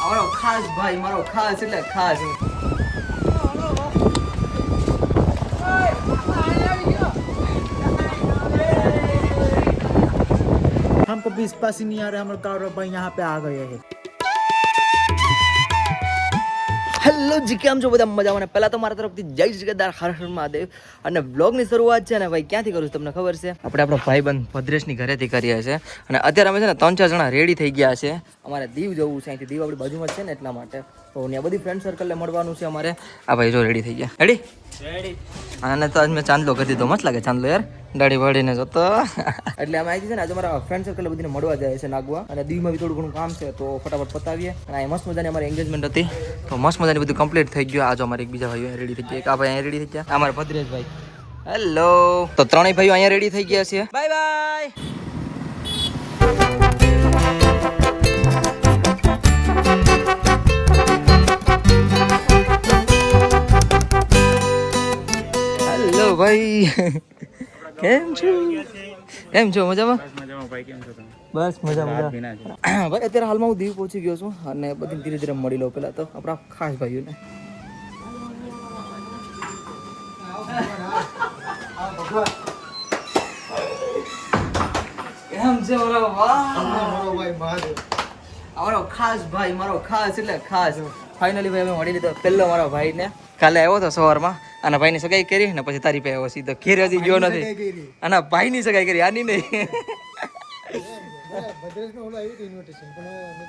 મારો ખાસ ભાઈ મારો ખાસ એટલે ખાસ हमको बीस पास ही नहीं आ रहा हमारे कार भाई यहाँ पे आ गए हैं હેલો જી કેમ છો બધા? મજામાં અને પહેલા તો મારા તરફથી જય જગતદાર હર હર મહાદેવ. અને બ્લોગની શરૂઆત છે ને ભાઈ ક્યાંથી કરું છું તમને ખબર છે? આપણે આપણો ભાઈબંધ ભદ્રેશની ઘરેથી કરીએ છીએ. અને અત્યારે અમે છે ને ત્રણ ચાર જણા રેડી થઈ ગયા છે. અમારે દીવ જવું છે અહીંથી દીવ આપણી બાજુમાં છે ને એટલા માટે. તો ત્યાં બધી ફ્રેન્ડ સર્કલને મળવાનું છે અમારે. આ ભાઈ જો રેડી થઈ ગયા. રેડી આને તો આજ મેં ચાંદલો કરી દીધો. મસ્ત લાગે ચાંદલો યાર. દાઢી વાળીને જતો. એટલે અમે આવી છે ને, આજે મારા ફ્રેન્ડ સર્કલ બધીને મળવા જાય છે નાગવા. અને દીવમાં બી થોડું ઘણું કામ છે, તો ફટાફટ પતાવીએ. અને આ મસ્ત મજાની અમારી એન્ગેજમેન્ટ હતી. તો મસ્ત મજાની બધું કમ્પ્લીટ થઈ ગયું. આજે અમારે એક બીજા ભાઈઓ રેડી થઈ ગયા. એક આ ભાઈ રેડી થઈ ગયા. અમારા ભદ્રેશભાઈ. હેલો તો ત્રણેય ભાઈઓ અહીંયા રેડી થઈ ગયા છે. બાય બાય ભાઈ. કેમ છો? કેમ છો મજામાં બસ મજા. મજા ભાઈ અત્યારે હાલમાં હું દીવ પહોંચી ગયો છું અને બધી ધીરે ધીરે મળી લઉં પહેલા તો આપણા ખાસ ભાઈઓને. કેમ છે મારો વાહ મારો ખાસ ભાઈ મારો ખાસ એટલે ખાસ. ફાઇનલી ભાઈ અમે મળી લીધો. પહેલો મારો ભાઈને. કાલે આવ્યો હતો સવારમાં. અને ભાઈની સગાઈ કરી ને પછી તારી પાસે સીધો ઘેર હજી ગયો નથી. આના ભાઈની સગાઈ કરી આની નહીં.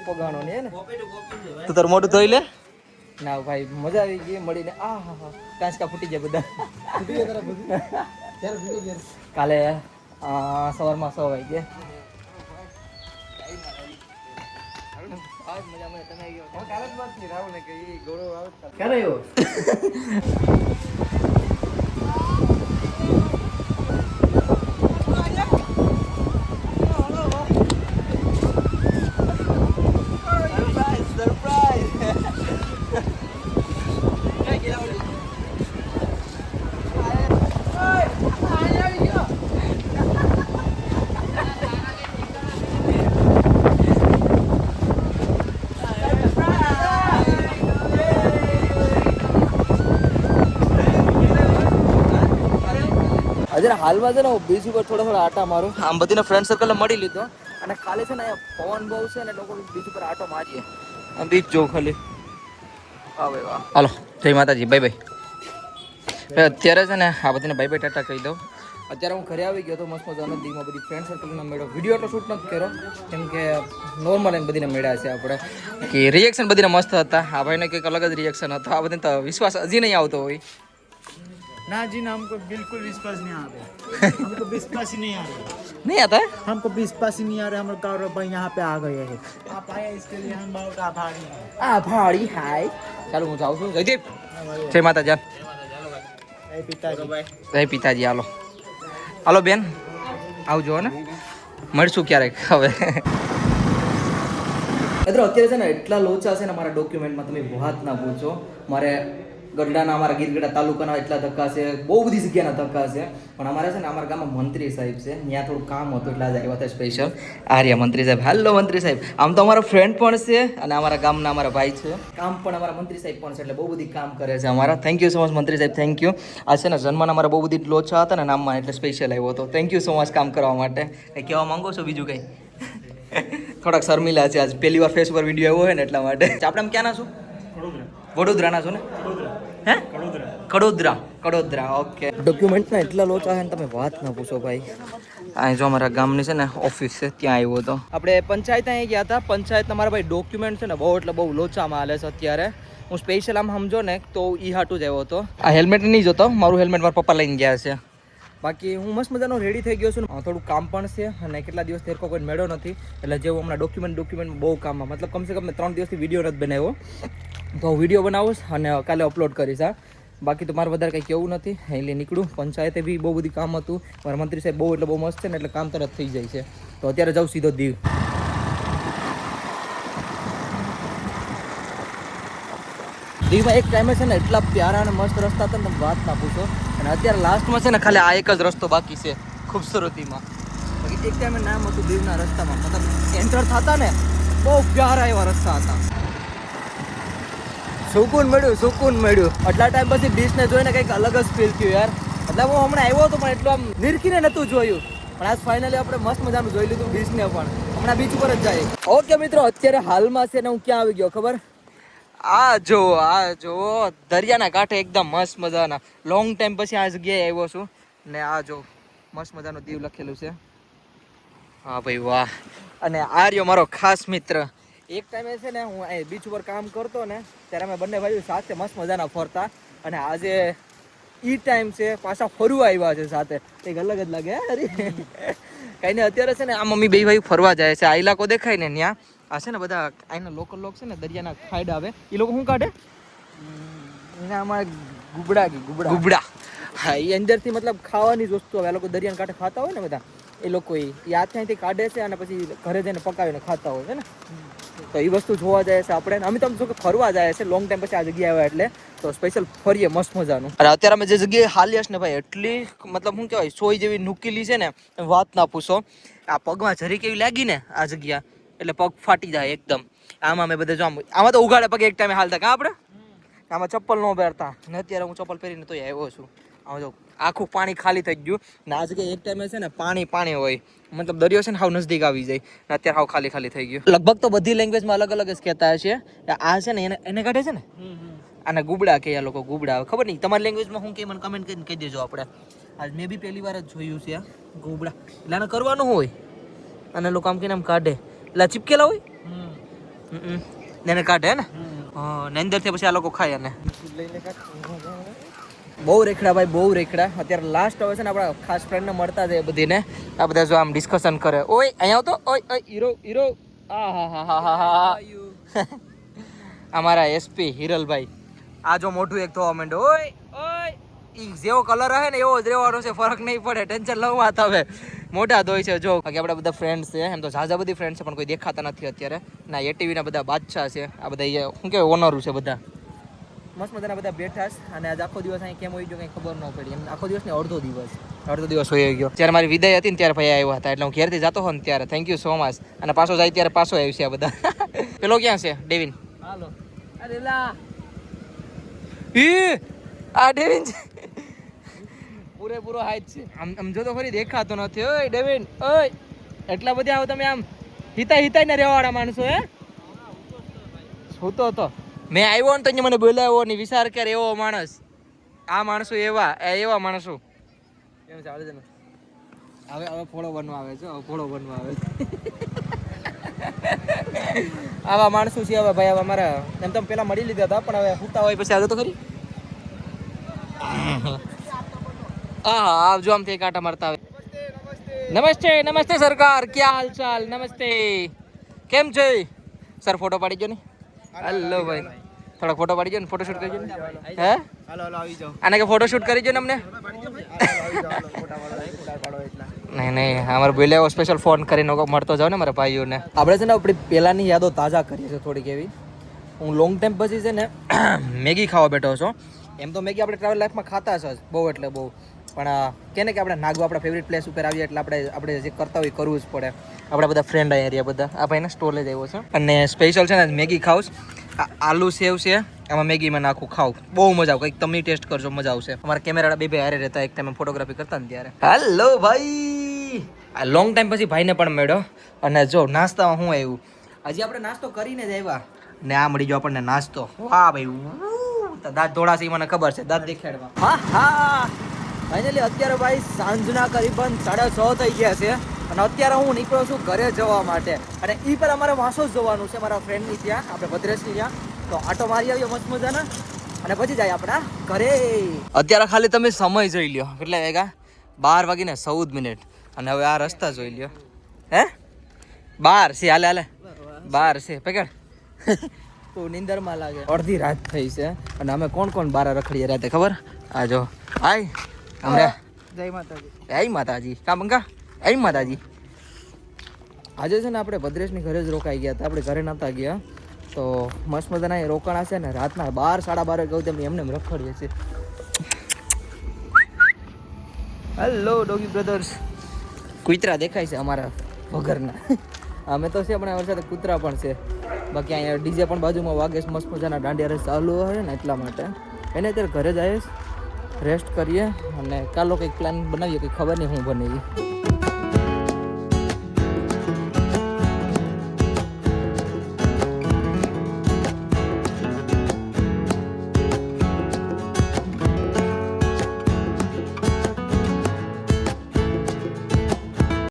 પગાણો ને ને તું તારું મોઢું ધોઈ લે. ના ભાઈ મજા આવી ગઈ મળીને. આ હા હા. કાંચકા ફૂટી જાય બધા. કાલે સવારમાં સો વાગે ક્યારે આવ્યો? હજુ હાલમાં છે ને હું બીચ ઉપર થોડા થોડા આટા મારું. આમ બધીને ફ્રેન્ડ સર્કલ મળી લીધો. અને ખાલી છે ને પવન બહુ છે ને લોકો બીજ ઉપર આટો મારીએ. અને બીજ જોઉં ખાલી. વાહ વાહ. હાલો, જય માતાજી બાય બાય અત્યારે છે ને આ બધીને બાય બાય ટાટા કહી દઉં. અત્યારે હું ઘરે આવી ગયો તો મસ્ત મજાનો દીમાં બધી ફ્રેન્ડ સર્કલનો મેળો. વીડિયો તો શૂટ નથી કર્યો, કેમ કે નોર્મલ એમ બધીને મેળ્યા છે આપણે. કે રિએક્શન બધીને મસ્ત હતા. આ ભાઈને કંઈક અલગ જ રિએક્શન હતો. આ બધીને વિશ્વાસ હજી નહીં આવતો હોય. ना जी ना हमको बिल्कुल विश्वास नहीं आ रहा हमको विश्वास ही नहीं आ रहा નહીં आता है हमको विश्वास ही नहीं आ रहा हमारे कार भाई यहाँ पे आ गए हैं आप आए इसके लिए हम बहुत आभारी हैं આ ભાડી હાય ચાલો હું જાઉં છું જયદીપ જય માતા જાન ए पिताजी જય પિતાજી હાલો હાલો બેન આવજો ને મળશું ક્યારેક હવે મિત્રો અત્યારે છે ને એટલા લોચા છે ને મારા ડોક્યુમેન્ટમાં તમે વાત ના પૂછો મારે ગઢડાના અમારા ગીરગઢડા તાલુકાના એટલા ધક્કા છે બહુ બધી જગ્યાના ધક્કા છે. પણ અમારે છે ને અમારા ગામમાં મંત્રી સાહેબ છે ત્યાં થોડું કામ હતું એટલે આજે આવ્યા હતા સ્પેશિયલ આર્યા મંત્રી સાહેબ. હાલો મંત્રી સાહેબ. આમ તો અમારો ફ્રેન્ડ પણ છે અને અમારા ગામના અમારા ભાઈ છે. કામ પણ અમારા મંત્રી સાહેબ પણ છે એટલે બહુ બધી કામ કરે છે અમારા. થેન્ક યુ સો મચ મંત્રી સાહેબ થેન્ક યુ આ છે ને જન્મના અમારા બહુ બધી લોચા હતા ને નામમાં એટલે સ્પેશિયલ આવ્યો હતો. થેન્ક યુ સો મચ કામ કરવા માટે. કંઈ કહેવા માંગો છો બીજું કંઈ? થોડાક શર્મિલા છે આજ. પહેલી વાર ફેસ પર વીડિયો આવ્યો હોય ને એટલા માટે. આપણે આમ ક્યાંના છું? વડોદરાના છો ને? હે? કડોદરા. કડોદરા. ઓકે ડોક્યુમેન્ટના એટલા લોચા છે ને તમે વાત ના પૂછો ભાઈ. આ જો અમારા ગામની છે ને ઓફિસ છે ત્યાં આવ્યો હતો. આપણે પંચાયત અહીં ગયા હતા. પંચાયત મારા ભાઈ ડોક્યુમેન્ટ છે ને બહુ એટલે બહુ લોચામાં હાલે છે અત્યારે. હું સ્પેશિયલ આમ સમજો ને તો ઈ હાટું જ આવ્યો હતો. આ હેલ્મેટ નહીં જોતો? મારું હેલ્મેટ મારા પપ્પા લઈને ગયા છે. બાકી હું મસ્ત મજાનો રેડી થઈ ગયો છું ને. થોડું કામ પણ છે અને કેટલા દિવસ તેરકો કોઈ મેળો નથી. એટલે જેવું હમણાં ડોક્યુમેન્ટ ડોક્યુમેન્ટ બહુ કામમાં મતલબ કમસે કમ મેં ત્રણ દિવસથી વીડિયો નથી બનાવ્યો. તો વીડિયો બનાવીશ અને કાલે અપલોડ કરીશ, હા. બાકી તો મારે વધારે કંઈ કેવું નથી. એટલે નીકળું. પંચાયતે બી બહુ બધી કામ હતું. મારા મંત્રી સાહેબ બહુ એટલે બહુ મસ્ત છે ને, એટલે કામ તરત થઈ જાય છે. તો અત્યારે જાઉં સીધો દીવ. દીવમાં એક ટાઈમે છે ને, એટલા પ્યારા અને મસ્ત રસ્તા હતા ને, તમે વાત ના પૂછો. અને અત્યારે લાસ્ટમાં છે ને, ખાલી આ એક જ રસ્તો બાકી છે, ખૂબસૂરતીમાં. બાકી એક ટાઈમે નામ હતું દીવના રસ્તામાં. મતલબ એન્ટર થતા ને, બહુ પ્યારા એવા રસ્તા હતા. સુકૂન મળ્યું સુકૂન મળ્યું. આટલા ટાઈમ પછી બીચને જોઈને કંઈક અલગ જ ફીલ થયું યાર. એટલે હું હમણાં આવ્યો હતો પણ એટલું આમ નિરખીને નહોતું જોયું. પણ આજ ફાઇનલી આપણે મસ્ત મજાનું જોઈ લીધું બીચને પણ. હમણાં બીચ ઉપર જ જાય ઓકે મિત્રો, અત્યારે હાલમાં છે ને હું ક્યાં આવી ગયો, ખબર? આ જો આ જો, દરિયાના કાંઠે એકદમ મસ્ત મજાના. લોંગ ટાઈમ પછી આ જગ્યાએ આવ્યો છું. ને આ જો, મસ્ત મજાનું દીવ લખેલું છે. હા ભાઈ વાહ. અને આ રહ્યો મારો ખાસ મિત્ર. એક ટાઈમે છે ને હું અહીં બીચ ઉપર કામ કરતો ને ત્યારે અમે બંને ભાઈઓ સાથે મસ્ત મજાના ફરતા. અને આજે ઈ ટાઈમ છે પાછા ફરવા આવ્યા છે સાથે. કંઈક અલગ જ લાગે હે હરી? કઈ ને અત્યારે છે ને આ મમ્મી બે ભાઈ ફરવા જાય છે. આ ઇલાકો દેખાય ને ત્યાં. આ છે ને બધા અહીંના લોકલ લોક છે ને દરિયાના ખાઈડ આવે. એ લોકો શું કાઢે? એના અમારે ગુબડા કે ગુબડા. ગુબડા. હા એ અંદરથી મતલબ ખાવાની જ વસ્તુ આવે. આ લોકો દરિયાના કાંઠે ખાતા હોય ને બધા એ લોકો એ યાદ ત્યાંથી કાઢે છે અને પછી ઘરે જઈને પકાવીને ખાતા હોય છે ને. તો એ વસ્તુ જોવા જાય છે આપણે. અમે તો જો કે ફરવા જાય છે. લોંગ ટાઈમ પછી આ જગ્યાએ આવ્યા એટલે. તો સ્પેશિયલ ફરીએ મસ્ત મજાનું. અને અત્યારે અમે જે જગ્યાએ હાલીએ ને ભાઈ એટલી મતલબ શું કહેવાય સોય જેવી નુકીલી છે ને વાત ના પૂછો. આ પગમાં જરી કેવી લાગી ને આ જગ્યા? એટલે પગ ફાટી જાય એકદમ. આમાં અમે બધા જો આમ આમાં તો ઉગાડે પગે એક ટાઈમે હાલતા. કા આપણે? આમાં ચપ્પલ ન પહેરતા. ને અત્યારે હું ચપ્પલ પહેરીને તો આવ્યો છું. આમાં જો આખું પાણી ખાલી થઈ ગયું. ને આજે કે એક ટાઈમે છે ને પાણી પાણી હોય. મતલબ દરિયો છે ને હાવ નજદીક આવી જાય. ને અત્યારે હાવ ખાલી ખાલી થઈ ગયું. લગભગ તો બધી લેંગ્વેજમાં અલગ અલગ જ કહેતા હશે. આ છે ને એને એને કાઢે છે ને? આને ગુબડા કે લોકો ગુબડા. ખબર નહીં? તમારી લેંગ્વેજમાં હું કે મને કમેન્ટ કરીને કહી દેજો આપણે. આજ મેં બી પહેલી વાર જ જોયું છે આ ગુબડા. એટલે આને કરવાનું હોય. અને લોકો આમ કહીને આમ કાઢે. એટલે ચીપકેલા હોય? એને કાઢે ને? ને અંદરથી પછી આ લોકો ખાય અને બહુ રેખડા ભાઈ, બહુ રેખડા. અત્યારે લાસ્ટ હવે છે ને આપણા ખાસ ફ્રેન્ડને મળતા જાય બધીને. આ બધા જો આમ ડિસ્કશન કરે. ઓય અહીંયા તો ઓય ઓય, હીરો હીરો. આ, હા હા હા હા હા. અમારા એસપી હિરલભાઈ. આ જો મોઢું એક થવા માંડ્યો. ઓય ઓય. ઈ જેવો કલર હે ને એવો જ રહેવાનો છે, ફરક નહીં પડે. ટેન્શન લઉં હવે મોટા ધોઈ છે, જો. બાકી આપણા બધા ફ્રેન્ડ્સ છે, એમ તો ઝાઝા બધી ફ્રેન્ડ છે, પણ કોઈ દેખાતા નથી અત્યારે. ના એટીવીના બધા બાદશાહ છે. આ બધા શું કહેવાય ઓનરું છે બધા. મસ્ત મજાના બધા બેઠા અને આજ આખો દિવસ અહીં કેમ હોય ગયો કંઈ ખબર ન પડી. એમ આખો દિવસ ને અડધો દિવસ. અડધો દિવસ હોઈ ગયો. જ્યારે મારી વિદાય હતી ને ત્યારે ભાઈ આવ્યા હતા. એટલે હું ઘેરથી જતો હોય ને ત્યારે. થેન્ક યુ સો મચ અને પાછો જાય ત્યારે પાછો આવ્યું છે આ બધા. પેલો ક્યાં છે? ડેવિન. હાલો. અરે લા. ઈ આ ડેવિન છે. પૂરેપૂરો હાઈટ છે. આમ આમ જો તો ખરી દેખાતો નથી. ઓય ડેવિન ઓય. એટલા બધા આવો તમે આમ હિતાય હિતાઈ ને રહેવાવાળા માણસો હે? સૂતો હતો મેં આવ્યો ને તો મને બોલાવ્યો ને વિચાર કર એવો માણસ. આ માણસો એવા એ એવા માણસો. એમ ચાલે છે હવે હવે ફોડો બનવા આવે છે હવે ફોડો બનવા આવે છે. આવા માણસો છે હવે ભાઈ હવે અમારા એમ તો પેલા મળી લીધા હતા પણ હવે હુતા હોય પછી આજે તો ખરી. હા હા આવજો આમ તે કાંટા મારતા આવે નમસ્તે નમસ્તે સરકાર ક્યાં હાલચાલ? નમસ્તે. કેમ છે? સર ફોટો પાડી ગયો ને. હેલો ભાઈ. થોડો ફોટો પાડી ને ફોટો શૂટ કરી ને. હે? હાલો હાલો આવી જાઓ. આને કે ફોટો શૂટ કરી ને અમને? નહીં નહીં અમારે બોલે સ્પેશિયલ ફોન કરીને મળતો જાવ ને મારા ભાઈઓને. આપણે છે ને આપણી પહેલાંની યાદો તાજા કરીએ છીએ થોડીક એવી. હું લોંગ ટાઈમ પછી છે ને મેગી ખાવા બેઠો છું. એમ તો મેગી આપણે ટ્રાવેલ લાઈફમાં ખાતા છે. જ, બહુ એટલે બહુ. પણ આ કે આપણે નાગવા આપણા ફેવરિટ પ્લેસ ઉપર આવીએ એટલે આપણે આપણે જે કરતા હોય કરવું જ પડે. આપણા બધા ફ્રેન્ડ અહીંયા રહ્યા બધા. આ ભાઈને સ્ટોલે જ આવ્યો છે. અને સ્પેશિયલ છે ને, મેગી ખાઉસ આલુ સેવ છે. એમાં મેગીમાં નાખું ખાવ બહુ મજા આવે કંઈક તમે ટેસ્ટ કરજો, મજા આવશે. અમારા કેમેરા બે બે હારે રહેતા, એક ટાઈમ ફોટોગ્રાફી કરતા ને ત્યારે. હેલો ભાઈ! આ લોંગ ટાઈમ પછી ભાઈને પણ મળ્યો. અને જો, નાસ્તામાં શું આવ્યું? હજી આપણે નાસ્તો કરીને જ આવ્યા. ને આ મળી ગયો આપણને નાસ્તો. વાહ ભાઈ દાંત ધોળા છે, ઈ મને ખબર છે. દાંત દેખાડવા. હા હા. ફાઇનલી અત્યારે ભાઈ સાંજના કરીબન સાડા છ થઈ ગયા છે. અને અત્યારે હું નીકળો છું ઘરે જવા માટે. અને એ પર અમારે વાંસો જ જવાનું છે મારા ફ્રેન્ડની ત્યાં. આપણે ભદ્રેશની ત્યાં. તો આટો મારી આવ્યો મસ્ત મજાના. અને પછી જાય આપણા ઘરે. અત્યારે ખાલી તમે સમય જોઈ લ્યો. કેટલા વાગ્યા? બાર વાગીને ચૌદ મિનિટ. અને હવે આ રસ્તા જોઈ લ્યો. હે? બાર છે હાલે હાલે. બાર છે પકડ. તો નિંદરમાં લાગે. અડધી રાત થઈ છે. અને અમે કોણ કોણ બાર રખડીએ રાતે ખબર? આ જો આય. અમરે જય માતાજી. જય માતાજી. કા બંકા જય માતાજી. આજે છે ને આપણે ભદ્રેશની ઘરે જ રોકાઈ ગયા હતા. આપણે ઘરે નહોતા ગયા. તો મસ્ત મજાના એ રોકાણા છે ને રાતના બાર સાડા બાર કહું તેમ એમને રખડીએ છીએ હેલો ડોગી બ્રધર્સ કૂતરા દેખાય છે અમારા વગરના. અમે તો છે પણ વરસાદ કૂતરા પણ છે. બાકી અહીંયા ડીજે પણ બાજુમાં વાગે મસ્ત મજાના દાંડિયા રસ ચાલુ હોય ને એટલા માટે. એને અત્યારે ઘરે જ આવીશ. રેસ્ટ કરીએ અને કાલો કંઈક પ્લાન બનાવીએ કંઈક ખબર નહીં હું બને